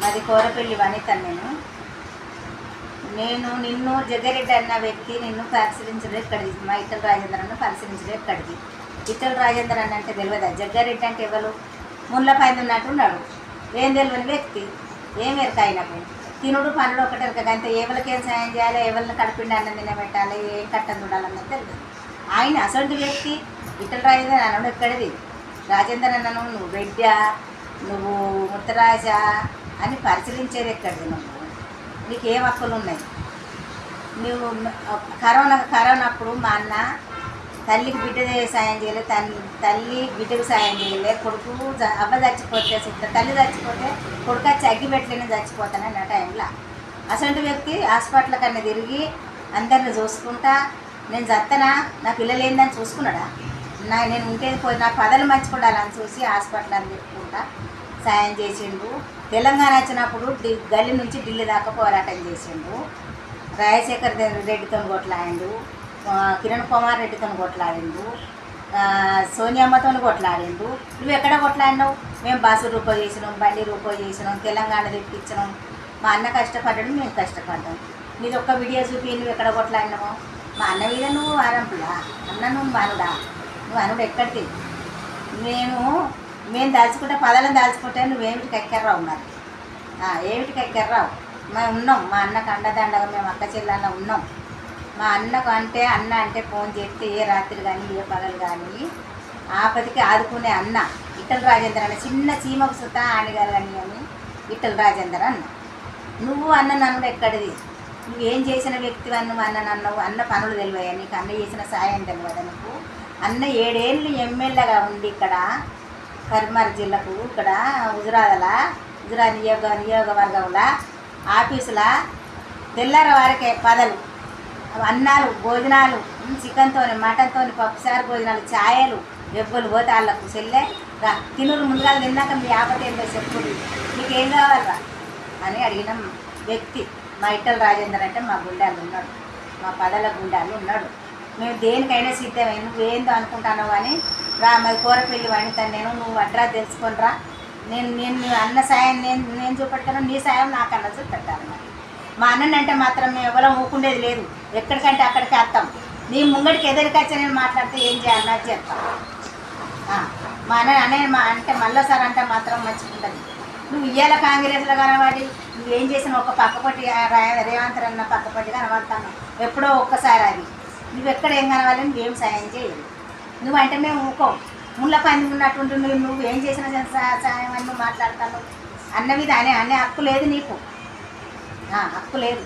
మాది కోరపల్లి వనిత నేను నేను నిన్ను జగ్గారెడ్డి అన్న వ్యక్తి నిన్ను పరిశీలించడం ఎక్కడిది? మా ఇట్టల రాజేంద్రను పరిశీలించడం ఎక్కడిది? ఇట్టల రాజేంద్ర అన్న అంటే తెలియదా? జగ్గారెడ్డి అంటే ఎవరు? ముళ్ళ పైన ఉన్నట్టు ఉన్నాడు. ఏం తెలియని వ్యక్తి? ఏం ఎరక ఆయనకు? తినుడు పనుడు ఒకటి ఎరక. అంతే ఎవరికి ఏం సాయం చేయాలి? ఎవరిని కడిపిండి అన్నం తినబెట్టాలి? ఏం కట్టం చూడాలన్నది తెలియదు. ఆయన అసలు వ్యక్తి. ఇట్టల రాజేంద్ర అన్నాడు ఎక్కడిది? రాజేంద్ర అన్నను నువ్వు బిడ్డ నువ్వు ముత్తరాజ? అని పరిశీలించేది ఎక్కడిది నువ్వు నీకు ఏం హక్కులు ఉన్నాయి? నువ్వు కరోనా కరోనా అప్పుడు మా అన్న తల్లికి బిడ్డ సాయం చేయలే తల్లి తల్లి బిడ్డకు సాయం చేయలే కొడుకు జ- అవ్వ చచ్చిపోతే తల్లి చచ్చిపోతే కొడుకు వచ్చి అగ్గి పెట్టలేని చచ్చిపోతానని ఆ టైంలో. అసలు వ్యక్తి హాస్పిటల్ కన్నా తిరిగి అందరిని చూసుకుంటా నేను చత్తనా? నా పిల్లలు ఏందని చూసుకున్నాడా? నా నేను ఉంటే పోయి నా పదలు మంచిపడాలని చూసి హాస్పిటల్ అని చెప్పుకుంటా. సాయం చేసిండు. తెలంగాణ వచ్చినప్పుడు డి- నుంచి ఢిల్లీ దాకా పోరాటం చేసిండు. రాజశేఖర్ రెడ్డితో కొట్లాడిండు. కిరణ్ కుమార్ రెడ్డితో కొట్లాడిండు. సోనియామ్మతో కొట్లాడిండు. నువ్వు ఎక్కడ కొట్లాడినావు? మేము బస్సు రూపాయి చేసినాం బండి రూపాయి చేసినాం తెలంగాణ తెప్పించినాం. మా అన్న కష్టపడ్డాడు మేము కష్టపడ్డాం. నీది ఒక్క వీడియో చూపి నువ్వు ఎక్కడ కొట్లాడినావు? మా అన్న మీద నువ్వు ఆరంపులా అన్న నువ్వు మనుడా? నువ్వు అనుడు ఎక్కడికి? మేము మేము దాచుకుంటే పదాలను దాచుకుంటే నువ్వేమిటికి ఎక్కర్రావు మరి? ఏమిటికి ఎక్కర్రావు? మేము ఉన్నాం మా అన్నకు అండదండగా మేము అక్క చెల్లెన్న ఉన్నాం. మా అన్నకు అంటే అన్న అంటే ఫోన్ చేస్తే ఏ రాత్రి కానీ ఏ పగలు కానీ ఆపదికి ఆదుకునే అన్న. ఇట్టల రాజేంద్ర అన్న చిన్న చీమకు సుత ఆనిగాలని అని ఇట్టల రాజేంద్ర అన్న. నువ్వు అన్న నన్ను ఎక్కడిది? నువ్వు ఏం చేసిన వ్యక్తి నువ్వు అన్న నన్ను అన్న పనులు తెలివయ్యా నీకు? అన్న చేసిన సాయం తెలియదా నువ్వు అన్న ఏడేళ్ళు ఎమ్మెల్యేగా ఉండి ఇక్కడ కరీంనగర్ జిల్లాకు ఇక్కడ హుజరాదల హుజరా నియోగ నియోగవర్గంలో ఆఫీసుల తెల్లార వారికే పదలు. అన్నాలు భోజనాలు చికెన్తో మటన్తో పప్పుసారు భోజనాలు ఛాయలు ఎవ్వరు పోతే వాళ్ళకు చెల్లె రా తినురు ముందుగా తిన్నాక మీ ఆపత ఏంటో చెప్పుడు ఏం కావాలరా? అని అడిగిన వ్యక్తి మా ఇట్టల రాజేందర్ అంటే మా గుండాలు ఉన్నాడు మా పదల గుండాలు ఉన్నాడు మేము దేనికైనా సిద్ధమే. నువ్వేందో అనుకుంటానో అని రా మరి కూరపెళ్ళి వండుతాను నేను. నువ్వు అడ్రా తెలుసుకొని రా. నేను నేను అన్న సాయం నేను నేను చూపెట్టాను నీ సాయం నాకు అన్న చూపెట్టాను మా అన్నని అంటే మాత్రం మేము ఎవరో ఊకుండేది లేదు. ఎక్కడికంటే అక్కడికి వస్తాం. నీ ముంగడికి ఎదురికి నేను మాట్లాడితే ఏం చేయాలన్నది చెప్తాం ఆ, మా అన్న అన్నయ్య మా అంటే మళ్ళీసారి అంటే మాత్రం మంచిగా ఉంటుంది నువ్వు ఇయ్యాల కాంగ్రెస్లో కనబడి నువ్వేం చేసిన ఒక పక్కపట్టి రేవంత్ అన్న పక్కపట్టి కనబడతాను. ఎప్పుడో ఒక్కసారి అది. నువ్వు ఎక్కడ ఏం కనవాలి నువ్వేం సాయం చేయదు నువ్వంటే మేము ఊకో. ముళ్ళ పని ఉన్నట్టుండి నువ్వు నువ్వు ఏం చేసిన సాయం అని నువ్వు మాట్లాడతాను. అన్న మీద అనే అనే హక్కు లేదు నీకు. హక్కు లేదు.